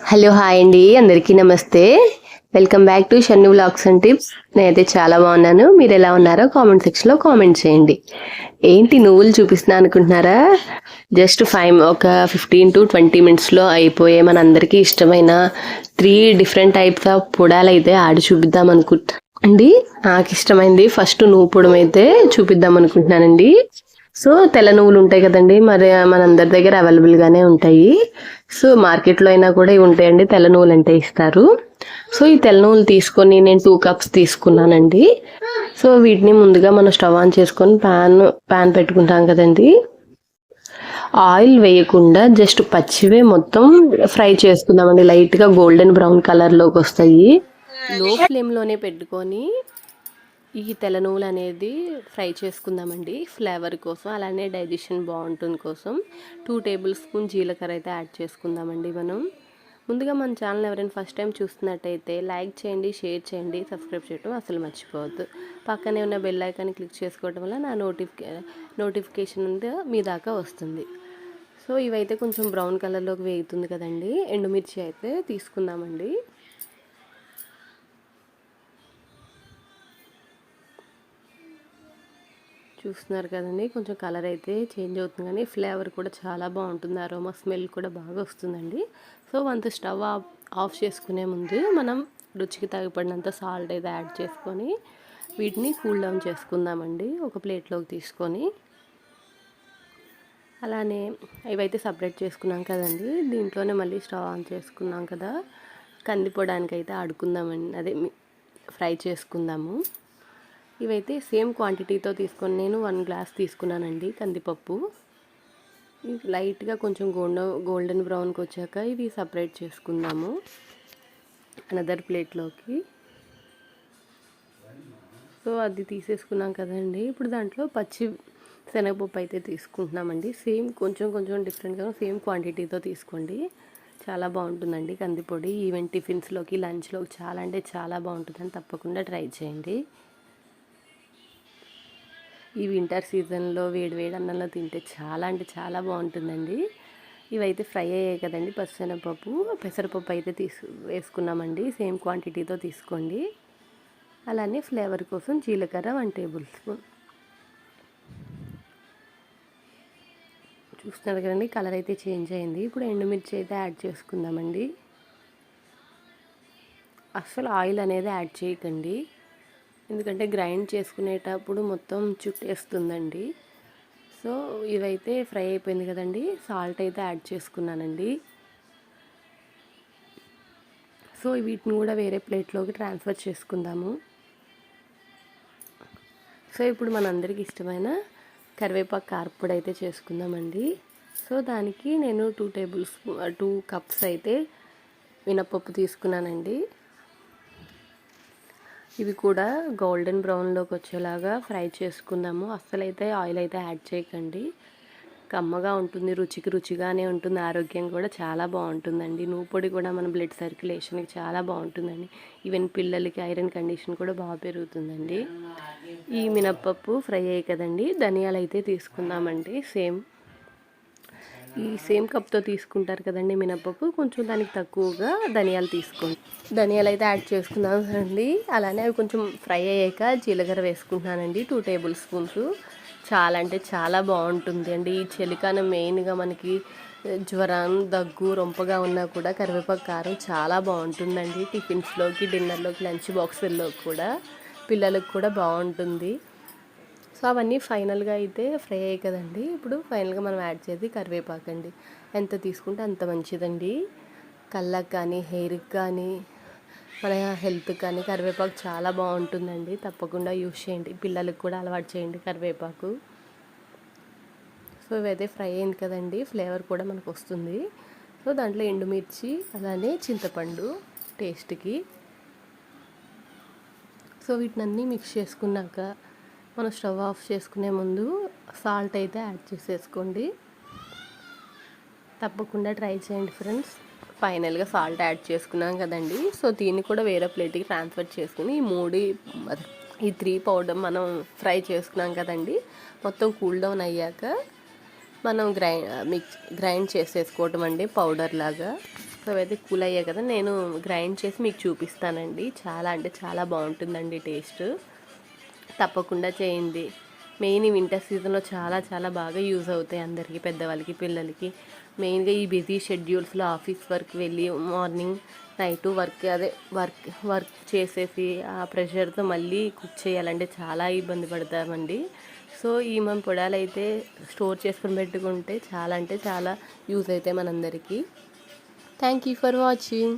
Hello hi అండి. అందరికీ నమస్తే. Welcome back to Shannu vlogs and tips. నేనైతే చాలా బాగున్నాను. మీరు ఎలా ఉన్నారో కామెంట్ సెక్షన్లో కామెంట్ చేయండి. ఏంటి నువ్వులు చూపిస్తున్నా అనుకుంటున్నారా? జస్ట్ ఫైవ్ ఒక ఫిఫ్టీన్ టు ట్వంటీ మినిట్స్లో అయిపోయే మనందరికీ ఇష్టమైన త్రీ డిఫరెంట్ టైప్స్ ఆఫ్ పొడాలు అయితే ఆడి చూపిద్దాం అనుకుంటా అండి నాకు ఇష్టమైంది ఫస్ట్ నువ్వు పొడమైతే చూపిద్దాం అనుకుంటున్నానండి. సో తెల్ల నువ్వులు ఉంటాయి కదండి మరి మనందరి దగ్గర అవైలబుల్ గానే ఉంటాయి. సో మార్కెట్లో అయినా కూడా ఇవి ఉంటాయండి తెల్ల నువ్వులు అంటే ఇస్తారు. సో ఈ తెల్ల నువ్వులు తీసుకొని నేను టూ కప్స్ తీసుకున్నానండి. సో వీటిని ముందుగా మనం స్టవ్ ఆన్ చేసుకొని ప్యాన్ ప్యాన్ పెట్టుకుంటాం కదండి. ఆయిల్ వేయకుండా జస్ట్ పచ్చివే మొత్తం ఫ్రై చేసుకుందామండి లైట్గా గోల్డెన్ బ్రౌన్ కలర్లోకి వస్తాయి. లో ఫ్లేమ్లోనే పెట్టుకొని ఈ తెల్ల నువ్వులు అనేది ఫ్రై చేసుకుందామండి. ఫ్లేవర్ కోసం అలానే డైజెషన్ బాగుంటుంది కోసం. టూ టేబుల్ స్పూన్ జీలకర్ర అయితే యాడ్ చేసుకుందామండి మనం. ముందుగా మన ఛానల్ ఎవరైనా ఫస్ట్ టైం చూస్తున్నట్టయితే లైక్ చేయండి షేర్ చేయండి సబ్స్క్రైబ్ చేయడం అసలు మర్చిపోవద్దు. పక్కనే ఉన్న బెల్ ఐకాన్ని క్లిక్ చేసుకోవడం వల్ల నా నోటిఫికే నోటిఫికేషన్ మీ దాకా వస్తుంది. సో ఇవైతే కొంచెం బ్రౌన్ కలర్లోకి వేగుతుంది కదండి. ఎండుమిర్చి అయితే తీసుకుందామండి. చూస్తున్నారు కదండి. కొంచెం కలర్ అయితే చేంజ్ అవుతుంది కానీ ఫ్లేవర్ కూడా చాలా బాగుంటుంది. అరోమా స్మెల్ కూడా బాగా వస్తుందండి. సో వంత స్టవ్ ఆఫ్ చేసుకునే ముందు మనం రుచికి తగిపడినంత సాల్ట్ అయితే యాడ్ చేసుకొని వీటిని కూల్ డౌన్ చేసుకుందామండి. ఒక ప్లేట్లోకి తీసుకొని. అలానే ఇవైతే సపరేట్ చేసుకున్నాం కదండి. దీంట్లోనే మళ్ళీ స్టవ్ ఆన్ చేసుకున్నాం కదా. కందిపోవడానికి అయితే ఆడుకుందామండి. అదే ఫ్రై చేసుకుందాము. ఇవైతే సేమ్ క్వాంటిటీతో తీసుకొని నేను వన్ గ్లాస్ తీసుకున్నానండి కందిపప్పు. లైట్గా కొంచెం గోల్డ్ గోల్డెన్ బ్రౌన్కి వచ్చాక ఇది సపరేట్ చేసుకుందాము. అనదర్ ప్లేట్లోకి సో అది తీసేసుకున్నాం కదండి. ఇప్పుడు దాంట్లో పచ్చి శనగపప్పు అయితే తీసుకుంటున్నామండి. సేమ్ కొంచెం కొంచెం డిఫరెంట్గా సేమ్ క్వాంటిటీతో తీసుకోండి. చాలా బాగుంటుందండి కందిపొడి. ఈవెన్ టిఫిన్స్లోకి లంచ్లోకి చాలా అంటే చాలా బాగుంటుందని తప్పకుండా ట్రై చేయండి. ఈ వింటర్ సీజన్లో వేడి వేడి అన్నంలో తింటే చాలా అంటే చాలా బాగుంటుందండి. ఇవైతే ఫ్రై అయ్యాయి కదండి పచ్చనపప్పు. పెసరపప్పు అయితే తీసు వేసుకున్నామండి. సేమ్ క్వాంటిటీతో తీసుకోండి. అలానే ఫ్లేవర్ కోసం జీలకర్ర వన్ టేబుల్ స్పూన్. చూస్తున్నారు కదండి కలర్ అయితే చేంజ్ అయింది. ఇప్పుడు ఎండుమిర్చి అయితే యాడ్ చేసుకుందామండి. అస్సలు ఆయిల్ అనేది యాడ్ చేయకండి. ఎందుకంటే గ్రైండ్ చేసుకునేటప్పుడు మొత్తం చుట్టేస్తుందండి. సో ఇవైతే ఫ్రై అయిపోయింది కదండి. సాల్ట్ అయితే యాడ్ చేసుకున్నానండి. సో వీటిని కూడా వేరే ప్లేట్లోకి ట్రాన్స్ఫర్ చేసుకుందాము. సో ఇప్పుడు మనందరికి ఇష్టమైన కరివేపాకు కార్పొడి అయితే చేసుకుందామండి. సో దానికి నేను two table spoon two cups అయితే మినప్పప్పు తీసుకున్నానండి. ఇవి కూడా గోల్డెన్ బ్రౌన్లోకి వచ్చేలాగా ఫ్రై చేసుకుందాము. అస్సలైతే ఆయిల్ అయితే యాడ్ చేయకండి. కమ్మగా ఉంటుంది రుచికి రుచిగానే ఉంటుంది ఆరోగ్యం కూడా చాలా బాగుంటుందండి. నువ్వు పొడి కూడా మన బ్లడ్ సర్క్యులేషన్కి చాలా బాగుంటుందండి. ఈవెన్ పిల్లలకి ఐరన్ కండిషన్ కూడా బాగా పెరుగుతుందండి. ఈ మినప్పప్పు ఫ్రై అయ్యి కదండి. ధనియాలు అయితే తీసుకుందామండి. సేమ్ ఈ సేమ్ కప్తో తీసుకుంటారు కదండి మినపప్పు కొంచెం దానికి తక్కువగా ధనియాలు తీసుకోండి. ధనియాలు అయితే యాడ్ చేసుకున్నాను అండి అలానే అవి కొంచెం ఫ్రై అయ్యాక జీలకర్ర వేసుకుంటున్నానండి. Two table spoons. చాలా అంటే చాలా బాగుంటుంది అండి. ఈ చలికాలం మెయిన్గా మనకి జ్వరం దగ్గు రొంపగా ఉన్నా కూడా కరివేపాకు కారం చాలా బాగుంటుందండి. టిఫిన్స్లోకి డిన్నర్లోకి లంచ్ బాక్సుల్లోకి కూడా పిల్లలకు కూడా బాగుంటుంది. సో అవన్నీ ఫైనల్గా అయితే ఫ్రై అయ్యాయి కదండి. ఇప్పుడు ఫైనల్గా మనం యాడ్ చేసి కరివేపాకు అండి. ఎంత తీసుకుంటే అంత మంచిదండి. కళ్ళకు కానీ హెయిర్కి కానీ మన హెల్త్ కానీ కరివేపాకు చాలా బాగుంటుందండి. తప్పకుండా యూస్ చేయండి. పిల్లలకు కూడా అలవాటు చేయండి కరివేపాకు. సో ఇవైతే ఫ్రై అయింది కదండి. ఫ్లేవర్ కూడా మనకు వస్తుంది. సో దాంట్లో ఎండుమిర్చి అలానే చింతపండు టేస్ట్కి. సో వీటినన్నీ మిక్స్ చేసుకున్నాక మనం స్టవ్ ఆఫ్ చేసుకునే ముందు సాల్ట్ అయితే యాడ్ చేసేసుకోండి. తప్పకుండా ట్రై చేయండి ఫ్రెండ్స్. ఫైనల్గా సాల్ట్ యాడ్ చేసుకున్నాం కదండి. సో దీన్ని కూడా వేరే ప్లేట్కి ట్రాన్స్ఫర్ చేసుకుని ఈ మూడు ఈ త్రీ పౌడర్ మనం ఫ్రై చేసుకున్నాం కదండి. మొత్తం కూల్ డౌన్ అయ్యాక మనం గ్రైండ్ మిక్స్ గ్రైండ్ చేసేసుకోవటం అండి పౌడర్ లాగా. సో అయితే కూల్ అయ్యాయి కదా నేను గ్రైండ్ చేసి మీకు చూపిస్తానండి. చాలా అంటే చాలా బాగుంటుందండి టేస్ట్. తప్పకుండా చేయండి. మెయిన్ ఈ వింటర్ సీజన్లో చాలా చాలా బాగా యూజ్ అవుతాయి అందరికీ పెద్దవాళ్ళకి పిల్లలకి. మెయిన్గా ఈ బిజీ షెడ్యూల్స్లో ఆఫీస్ వర్క్ వెళ్ళి మార్నింగ్ నైట్ వర్క్ అదే వర్క్ వర్క్ చేసేసి ఆ ప్రెషర్తో మళ్ళీ కుక్ చేయాలంటే చాలా ఇబ్బంది పడతామండి. సో ఈ మన పొడాలు అయితే స్టోర్ చేసుకొని పెట్టుకుంటే చాలా అంటే చాలా యూజ్ అవుతాయి మనందరికీ. Thank you for watching